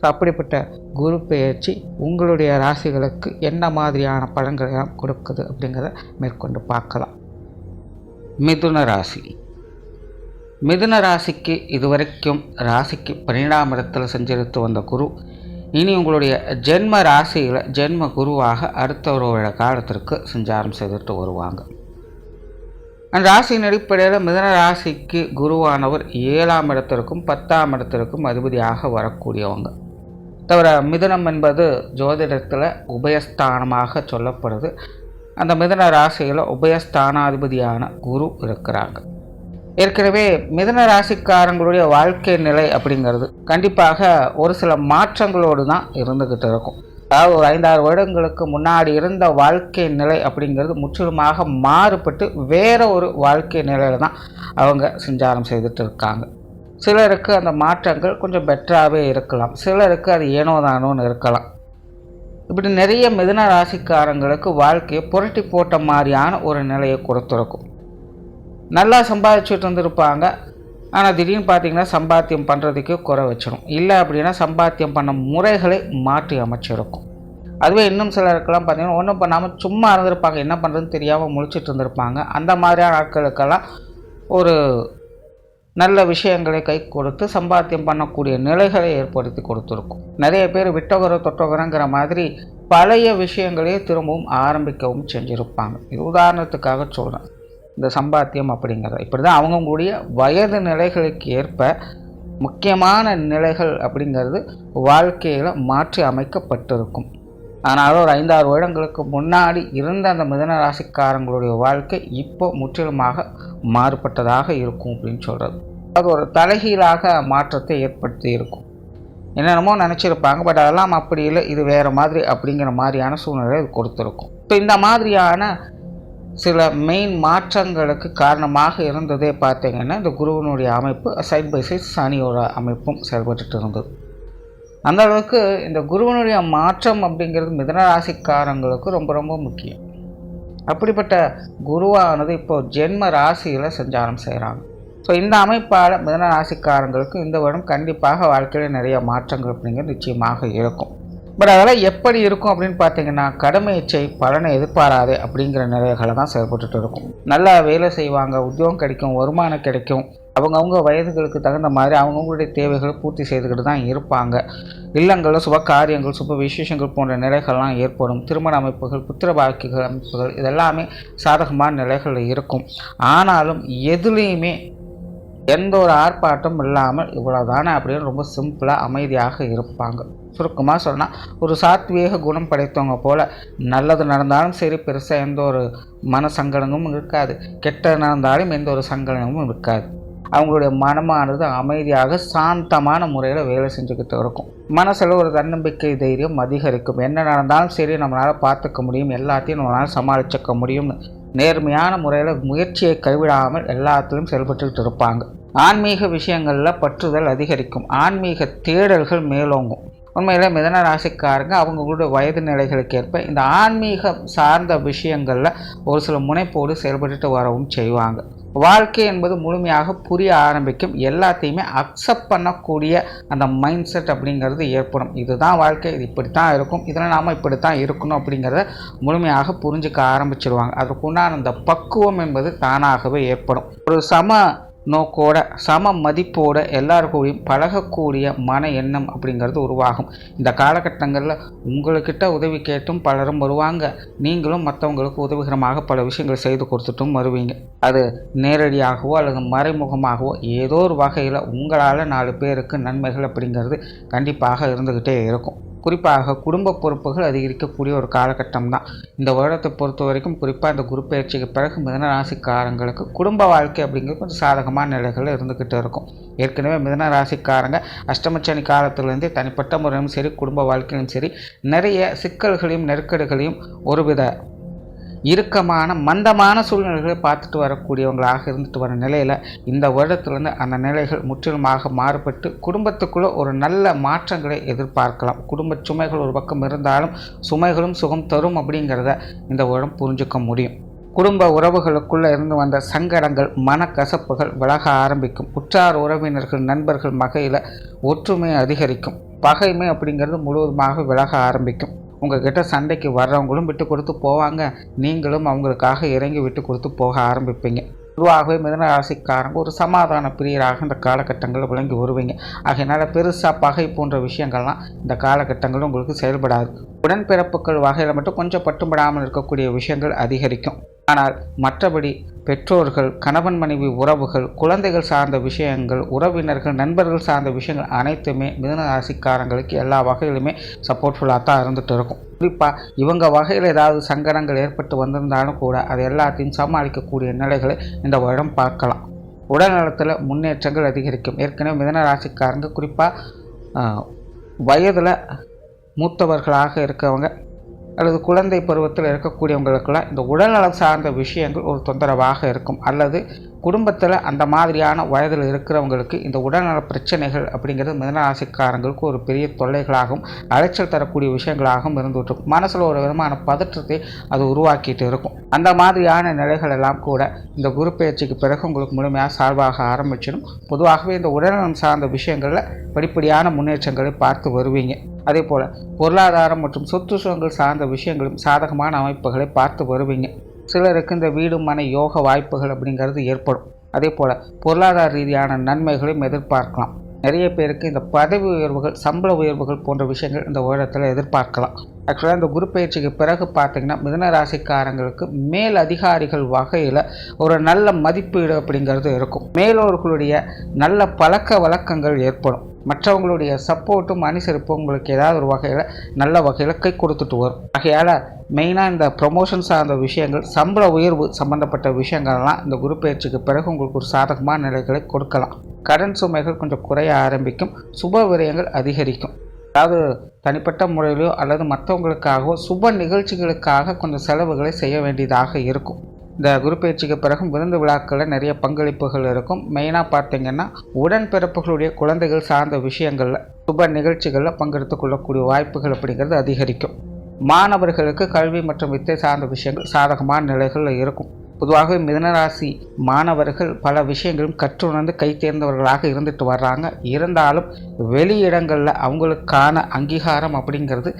So அப்படிப்பட்ட குரு பெயர்ச்சி உங்களுடைய ராசிகளுக்கு என்ன மாதிரியான பலன்களை எல்லாம் கொடுக்குது அப்படிங்கிறத மேற்கொண்டு பார்க்கலாம். மிதுன ராசி. மிதுன ராசிக்கு இதுவரைக்கும் ராசிக்கு பன்னிரெண்டாம் இடத்தில் செஞ்செடுத்து வந்த குரு இனி உங்களுடைய ஜென்ம ராசியில் ஜென்ம குருவாக அடுத்த ஒரு காலத்திற்கு சஞ்சாரம் செய்துட்டு வருவாங்க. அந்த ராசியின் அடிப்படையில் மிதன ராசிக்கு குருவானவர் ஏழாம் இடத்திற்கும் பத்தாம் இடத்திற்கும் அதிபதியாக வரக்கூடியவங்க. தவிர மிதுனம் என்பது ஜோதிடத்தில் உபயஸ்தானமாக சொல்லப்படுது. அந்த மிதன ராசியில் உபயஸ்தானாதிபதியான குரு இருக்கிறாங்க. ஏற்கனவே மிதன ராசிக்காரங்களுடைய வாழ்க்கை நிலை அப்படிங்கிறது கண்டிப்பாக ஒரு சில மாற்றங்களோடு தான் இருந்துக்கிட்டு இருக்கும். அதாவது ஒரு ஐந்தாறு வருடங்களுக்கு முன்னாடி இருந்த வாழ்க்கை நிலை அப்படிங்கிறது முற்றிலுமாக மாறுபட்டு வேற ஒரு வாழ்க்கை நிலையில் தான் அவங்க சஞ்சாரம் செய்துட்டு இருக்காங்க. சிலருக்கு அந்த மாற்றங்கள் கொஞ்சம் பெட்டராகவே இருக்கலாம். சிலருக்கு அது ஏனோ தானோன்னு இருக்கலாம். இப்படி நிறைய மிதன ராசிக்காரங்களுக்கு வாழ்க்கையை புரட்டி போட்ட மாதிரியான ஒரு நிலையை கொடுத்துருக்கும். நல்லா சம்பாதிச்சுட்டு இருந்திருப்பாங்க. ஆனால் திடீர்னு பார்த்தீங்கன்னா சம்பாத்தியம் பண்ணுறதுக்கு குறை வச்சிடும் இல்லை அப்படின்னா சம்பாத்தியம் பண்ண முறைகளை மாற்றி அமைச்சிருக்கும். அதுவே இன்னும் சிலருக்கெல்லாம் பார்த்தீங்கன்னா ஒன்றும் பண்ணாமல் சும்மா இருந்திருப்பாங்க. என்ன பண்ணுறதுன்னு தெரியாமல் முழிச்சிட்டு இருந்திருப்பாங்க. அந்த மாதிரியான ஆட்களுக்கெல்லாம் ஒரு நல்ல விஷயங்களை கை கொடுத்து சம்பாத்தியம் பண்ணக்கூடிய நிலைகளை ஏற்படுத்தி கொடுத்துருக்கும். நிறைய பேர் விட்டவர தொட்டவரங்கிற மாதிரி பழைய விஷயங்களையே திரும்பவும் ஆரம்பிக்கவும் செஞ்சுருப்பாங்க. இது உதாரணத்துக்காக சொல்கிறேன் இந்த சம்பாத்தியம் அப்படிங்கிறது. இப்படி தான் அவங்கவுங்களுடைய வயது நிலைகளுக்கு ஏற்ப முக்கியமான நிலைகள் அப்படிங்கிறது வாழ்க்கையில் மாற்றி அமைக்கப்பட்டிருக்கும். ஆனாலும் ஒரு ஐந்தாறு வருடங்களுக்கு முன்னாடி இருந்த அந்த மிதன ராசிக்காரங்களுடைய வாழ்க்கை இப்போ முற்றிலுமாக மாறுபட்டதாக இருக்கும் அப்படின்னு சொல்கிறது அது ஒரு தலைகீழாக மாற்றத்தை ஏற்படுத்தி இருக்கும். என்னென்னமோ நினச்சிருப்பாங்க பட் அதெல்லாம் அப்படி இல்லை. இது வேறு மாதிரி அப்படிங்கிற மாதிரியான சூழ்நிலை இது கொடுத்துருக்கும். இப்போ இந்த மாதிரியான சில மெயின் மாற்றங்களுக்கு காரணமாக இருந்ததே பார்த்தீங்கன்னா இந்த குருவனுடைய அமைப்பு சைட் பை சைட் சனியோட அமைப்பும் செயல்பட்டுட்டு இருந்தது. அந்த அளவுக்கு இந்த குருவனுடைய மாற்றம் அப்படிங்கிறது மிதனராசிக்காரங்களுக்கு ரொம்ப ரொம்ப முக்கியம். அப்படிப்பட்ட குருவானது இப்போ ஜென்ம ராசியில் சஞ்சாரம் செய்கிறாங்க ஸோ இந்த அமைப்பால் மிதன ராசிக்காரங்களுக்கு இந்த வருடம் கண்டிப்பாக வாழ்க்கையில் நிறைய மாற்றங்கள் அப்படிங்கிறது நிச்சயமாக இருக்கும். பட் அதெல்லாம் எப்படி இருக்கும் அப்படின்னு பார்த்தீங்கன்னா கடமை இச்சை பலனை எதிர்பாராதே அப்படிங்கிற நிலைகளை தான் செயல்பட்டுட்டு இருக்கும். நல்லா வேலை செய்வாங்க உத்தியோகம் கிடைக்கும் வருமானம் கிடைக்கும். அவங்கவுங்க வயதுகளுக்கு தகுந்த மாதிரி அவங்கவுங்களுடைய தேவைகளை பூர்த்தி செய்துக்கிட்டு தான் இருப்பாங்க. இல்லங்களில் சுப காரியங்கள் சுப விசேஷங்கள் போன்ற நிலைகள்லாம் ஏற்படும். திருமண அமைப்புகள் புத்திர பாக்கிகள் அமைப்புகள் இதெல்லாமே சாதகமான நிலைகளில் இருக்கும். ஆனாலும் எதுலேயுமே எந்த ஒரு ஆர்ப்பாட்டம் இல்லாமல் இவ்வளோதானே அப்படின்னு ரொம்ப சிம்பிளாக அமைதியாக இருப்பாங்க. சுருக்கமாக சொன்னால் ஒரு சாத்வீக குணம் படைத்தவங்க போல் நல்லது நடந்தாலும் சரி பெருசாக எந்த ஒரு மன சங்கடமும் இருக்காது. கெட்டது நடந்தாலும் எந்த ஒரு சங்கடமும் இருக்காது. அவங்களுடைய மனமானது அமைதியாக சாந்தமான முறையில் வேலை செஞ்சுக்கிட்டு இருக்கும். மனசில் ஒரு தன்னம்பிக்கை தைரியம் அதிகரிக்கும். என்ன நடந்தாலும் சரி நம்மளால் பார்த்துக்க முடியும். எல்லாத்தையும் நம்மளால் சமாளிச்சுக்க முடியும்னு. நேர்மையான முறையில் முயற்சியை கைவிடாமல் எல்லாத்திலும் செயல்பட்டுக்கிட்டு இருப்பாங்க. ஆன்மீக விஷயங்களில் பற்றுதல் அதிகரிக்கும். ஆன்மீக தேடல்கள் மேலோங்கும். உண்மையில் மிதன ராசிக்காரங்க அவங்களுடைய வயது நிலைகளுக்கு ஏற்ப இந்த ஆன்மீகம் சார்ந்த விஷயங்களில் ஒரு சில முனைப்போடு செயல்பட்டுட்டு வரவும் செய்வாங்க. வாழ்க்கை என்பது முழுமையாக புரிய ஆரம்பிக்கும். எல்லாத்தையுமே அக்செப்ட் பண்ணக்கூடிய அந்த மைண்ட் செட் அப்படிங்கிறது ஏற்படும். இதுதான் வாழ்க்கை இது இப்படி தான் இருக்கும். இதில் நாம் இப்படி தான் இருக்கணும் அப்படிங்கிறத முழுமையாக புரிஞ்சுக்க ஆரம்பிச்சிருவாங்க. அதற்குண்டான அந்த பக்குவம் என்பது தானாகவே ஏற்படும். ஒரு சம நோக்கோட சம மதிப்போட எல்லாருக்கூடையும் பழகக்கூடிய மன எண்ணம் அப்படிங்கிறது உருவாகும். இந்த காலகட்டங்களில் உங்கள்கிட்ட உதவி கேட்டும் பலரும் வருவாங்க. நீங்களும் மற்றவங்களுக்கு உதவிகரமாக பல விஷயங்கள் செய்து கொடுத்துட்டும் வருவீங்க. அது நேரடியாகவோ அல்லது மறைமுகமாகவோ ஏதோ ஒரு வகையில் உங்களால் நாலு பேருக்கு நன்மைகள் அப்படிங்கிறது கண்டிப்பாக இருந்துக்கிட்டே இருக்கும். குறிப்பாக குடும்ப பொறுப்புகள் அதிகரிக்கக்கூடிய ஒரு காலகட்டம் தான் இந்த வருடத்தை பொறுத்த வரைக்கும் குறிப்பாக இந்த குரு பயிற்சிக்கு பிறகு மிதனராசிக்காரங்களுக்கு குடும்ப வாழ்க்கை அப்படிங்கிறது கொஞ்சம் சாதகமான நிலைகளில் இருந்துக்கிட்டு இருக்கும். ஏற்கனவே மிதனராசிக்காரங்க அஷ்டமச்சனி காலத்திலேருந்தே தனிப்பட்ட முறையிலும் சரி குடும்ப வாழ்க்கையிலும் சரி நிறைய சிக்கல்களையும் நெருக்கடிகளையும் ஒருவித இறுக்கமான மந்தமான சூழ்நிலைகளை பார்த்துட்டு வரக்கூடியவங்களாக இருந்துட்டு வர நிலையில் இந்த வருடத்துலேருந்து அந்த நிலைகள் முற்றிலுமாக மாறுபட்டு குடும்பத்துக்குள்ளே ஒரு நல்ல மாற்றங்களை எதிர்பார்க்கலாம். குடும்ப சுமைகள் ஒரு பக்கம் இருந்தாலும் சுமைகளும் சுகம் தரும் அப்படிங்கிறத இந்த வருடம் புரிஞ்சுக்க முடியும். குடும்ப உறவுகளுக்குள்ளே இருந்து வந்த சங்கடங்கள் மனக்கசப்புகள் விலக ஆரம்பிக்கும். உற்றார் உறவினர்கள் நண்பர்கள் மகையில் ஒற்றுமை அதிகரிக்கும். பகைமை அப்படிங்கிறது முழுவதுமாக விலக ஆரம்பிக்கும். உங்ககிட்ட சண்டைக்கு வர்றவங்களும் விட்டு கொடுத்து போவாங்க. நீங்களும் அவங்களுக்காக இறங்கி விட்டு கொடுத்து போக ஆரம்பிப்பீங்க. பொதுவாகவே மிதனராசிக்காரங்க ஒரு சமாதான பிரியராக இந்த காலகட்டங்களில் விளங்கி வருவீங்க. ஆகையினால பெருசாக பகை போன்ற விஷயங்கள்லாம் இந்த காலகட்டங்களும் உங்களுக்கு செயல்படாது. உடன்பிறப்புகள் வகையில் மட்டும் கொஞ்சம் பட்டுப்படாமல் இருக்கக்கூடிய விஷயங்கள் அதிகரிக்கும். ஆனால் மற்றபடி பெற்றோர்கள் கணவன் மனைவி உறவுகள் குழந்தைகள் சார்ந்த விஷயங்கள் உறவினர்கள் நண்பர்கள் சார்ந்த விஷயங்கள் அனைத்துமே மிதன ராசிக்காரங்களுக்கு எல்லா வகையிலுமே சப்போர்ட்ஃபுல்லாக தான் இருந்துகிட்டு இருக்கும். குறிப்பாக இவங்க வகையில் ஏதாவது சங்கடங்கள் ஏற்பட்டு வந்திருந்தாலும் கூட அது எல்லாத்தையும் சமாளிக்கக்கூடிய நிலைகளை இந்த வருடம் பார்க்கலாம். உடல்நலத்தில் முன்னேற்றங்கள் அதிகரிக்கும். ஏற்கனவே மிதன ராசிக்காரங்க குறிப்பாக வயதில் மூத்தவர்களாக இருக்கவங்க அல்லது குழந்தை பருவத்தில் இருக்கக்கூடியவங்களுக்கெல்லாம் இந்த உடல்நலம் சார்ந்த விஷயங்கள் ஒரு தொந்தரவாக இருக்கும். அல்லது குடும்பத்தில் அந்த மாதிரியான வயதில் இருக்கிறவங்களுக்கு இந்த உடல்நல பிரச்சனைகள் அப்படிங்கிறது மிதனராசிக்காரங்களுக்கு ஒரு பெரிய தொல்லைகளாகவும் அலைச்சல் தரக்கூடிய விஷயங்களாகவும் இருந்துகிட்டு இருக்கும் மனசில் ஒரு விதமான பதற்றத்தை அது உருவாக்கிட்டு இருக்கும். அந்த மாதிரியான நிலைகள் எல்லாம் கூட இந்த குரு பயிற்சிக்கு பிறகு உங்களுக்கு முழுமையாக சால்வாக ஆரம்பிச்சிடும். பொதுவாகவே இந்த உடல்நலம் சார்ந்த விஷயங்களில் படிப்படியான முன்னேற்றங்களை பார்த்து வருவீங்க. அதே போல் பொருளாதாரம் மற்றும் சொத்து சுகங்கள் சார்ந்த விஷயங்களும் சாதகமான அமைப்புகளை பார்த்து வருவீங்க. சிலருக்கு இந்த வீடு மனை யோக வாய்ப்புகள் அப்படிங்கிறது ஏற்படும். அதே போல் பொருளாதார ரீதியான நன்மைகளையும் எதிர்பார்க்கலாம். நிறைய பேருக்கு இந்த பதவி உயர்வுகள் சம்பள உயர்வுகள் போன்ற விஷயங்கள் இந்த உயரத்தில் எதிர்பார்க்கலாம். ஆக்சுவலாக இந்த குரு பயிற்சிக்கு பிறகு பார்த்திங்கன்னா மிதன ராசிக்காரங்களுக்கு மேல் அதிகாரிகள் வகையில் ஒரு நல்ல மதிப்பீடு அப்படிங்கிறது இருக்கும். மேலோர்களுடைய நல்ல பழக்க வழக்கங்கள் ஏற்படும். மற்றவங்களுடைய சப்போர்ட்டும் அனுசரிப்பும் உங்களுக்கு ஏதாவது ஒரு வகையில் நல்ல வகையில் கை கொடுத்துட்டு வரும். ஆகையால் மெயினாக இந்த ப்ரொமோஷன் சார்ந்த விஷயங்கள் சம்பள உயர்வு சம்பந்தப்பட்ட விஷயங்கள்லாம் இந்த குரு பயிற்சிக்கு பிறகு உங்களுக்கு ஒரு சாதகமான நிலைகளை கொடுக்கலாம். கடன் சுமைகள் கொஞ்சம் குறைய ஆரம்பிக்கும். சுப விரயங்கள் அதிகரிக்கும். அதாவது தனிப்பட்ட முறையிலோ அல்லது மற்றவங்களுக்காகவோ சுப நிகழ்ச்சிகளுக்காக கொஞ்சம் செலவுகளை செய்ய வேண்டியதாக இருக்கும். இந்த குரு பயிற்சிக்கு விருந்து விழாக்களில் நிறைய பங்களிப்புகள் இருக்கும். மெயினாக பார்த்தீங்கன்னா உடன்பிறப்புகளுடைய குழந்தைகள் சார்ந்த விஷயங்களில் சுப நிகழ்ச்சிகளில் பங்கெடுத்து கொள்ளக்கூடிய வாய்ப்புகள் அப்படிங்கிறது அதிகரிக்கும். மாணவர்களுக்கு கல்வி மற்றும் வித்தை சார்ந்த விஷயங்கள் சாதகமான நிலைகளில் இருக்கும். பொதுவாக மிதனராசி மாணவர்கள் பல விஷயங்களும் கற்றுணர்ந்து கை தேர்ந்தவர்களாக இருந்துட்டு வர்றாங்க. இருந்தாலும் வெளியிடங்களில் அவங்களுக்கான அங்கீகாரம் அப்படிங்கிறது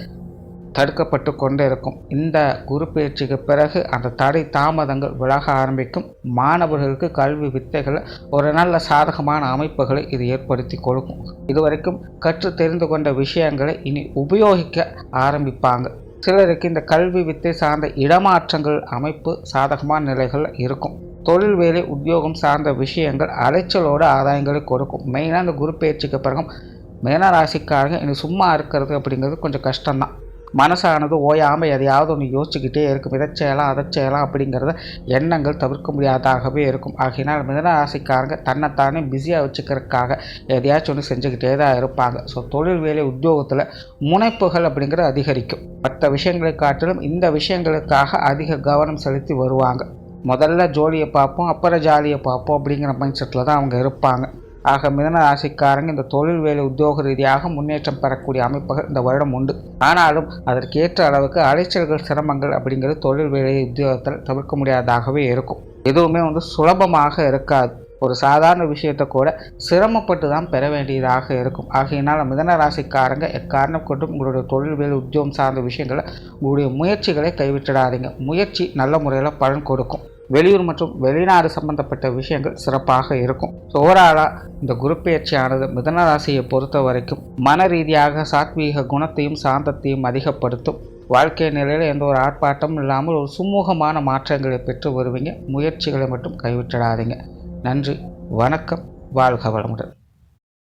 தடுக்கப்பட்டு கொண்டே இருக்கும். இந்த குரு பயிற்சிக்கு பிறகு அந்த தடை தாமதங்கள் விலக ஆரம்பிக்கும். மாணவர்களுக்கு கல்வி வித்தைகளை ஒரு நல்ல சாதகமான அமைப்புகளை இது ஏற்படுத்தி கொடுக்கும். இதுவரைக்கும் கற்று தெரிந்து கொண்ட விஷயங்களை இனி உபயோகிக்க ஆரம்பிப்பாங்க. சிலருக்கு இந்த கல்வி வித்தை சார்ந்த இடமாற்றங்கள் அமைப்பு சாதகமான நிலைகள் இருக்கும். தொழில் வேலை உத்தியோகம் சார்ந்த விஷயங்கள் அலைச்சலோட ஆதாயங்களை கொடுக்கும். மெயினாக இந்த குரு பயிற்சிக்கு பிறகும் மேனராசிக்காரங்க இனி சும்மா இருக்கிறது அப்படிங்கிறது கொஞ்சம் கஷ்டம்தான். மனசானது ஓயாமல் எதையாவது ஒன்று யோசிச்சுக்கிட்டே இருக்கும். இதை செய்யலாம் அதை செய்யலாம் அப்படிங்கிறத எண்ணங்கள் தவிர்க்க முடியாதாகவே இருக்கும். ஆகையினால் மிதன ராசிக்காரங்க தன்னைத்தானே பிஸியாக வச்சுக்கிறதுக்காக எதையாச்சும் ஒன்று செஞ்சுக்கிட்டே தான் இருப்பாங்க. ஸோ தொழில் வேலை உத்தியோகத்தில் முனைப்புகள் அப்படிங்கிறது அதிகரிக்கும். மற்ற விஷயங்களை காட்டிலும் இந்த விஷயங்களுக்காக அதிக கவனம் செலுத்தி வருவாங்க. முதல்ல ஜோலியை பார்ப்போம் அப்புறம் ஜாலியை பார்ப்போம் அப்படிங்கிற மைண்ட் செட்டில் தான் அவங்க இருப்பாங்க. ஆக மிதன ராசிக்காரங்க இந்த தொழில் வேலை உத்தியோக ரீதியாக முன்னேற்றம் பெறக்கூடிய அமைப்புகள் இந்த வருடம் உண்டு. ஆனாலும் அதற்கேற்ற அளவுக்கு அலைச்சல்கள் சிரமங்கள் அப்படிங்கிறது தொழில் வேலை உத்தியோகத்தில் தவிர்க்க முடியாததாகவே இருக்கும். எதுவுமே வந்து சுலபமாக இருக்காது. ஒரு சாதாரண விஷயத்தை கூட சிரமப்பட்டு தான் பெற வேண்டியதாக இருக்கும். ஆகையினால் மிதன ராசிக்காரங்க எக்காரணம் கொண்டும் உங்களுடைய தொழில் வேலை உத்தியோகம் சார்ந்த விஷயங்களை உங்களுடைய முயற்சிகளை கைவிட்டுடாதீங்க. முயற்சி நல்ல முறையில் பலன் கொடுக்கும். வெளியூர் மற்றும் வெளிநாடு சம்பந்தப்பட்ட விஷயங்கள் சிறப்பாக இருக்கும். ஸோ ஓவராலாக இந்த குரு பயிற்சியானது மிதன ராசியை பொறுத்த வரைக்கும் மன ரீதியாக சாத்வீக குணத்தையும் சாந்தத்தையும் அதிகப்படுத்தும். வாழ்க்கை நிலையில் எந்த ஒரு ஆர்ப்பாட்டமும் இல்லாமல் ஒரு சுமூகமான மாற்றங்களை பெற்று வருவீங்க. முயற்சிகளை மட்டும் கைவிட்டிடாதீங்க. நன்றி வணக்கம் வாழ்க வளமுடன்.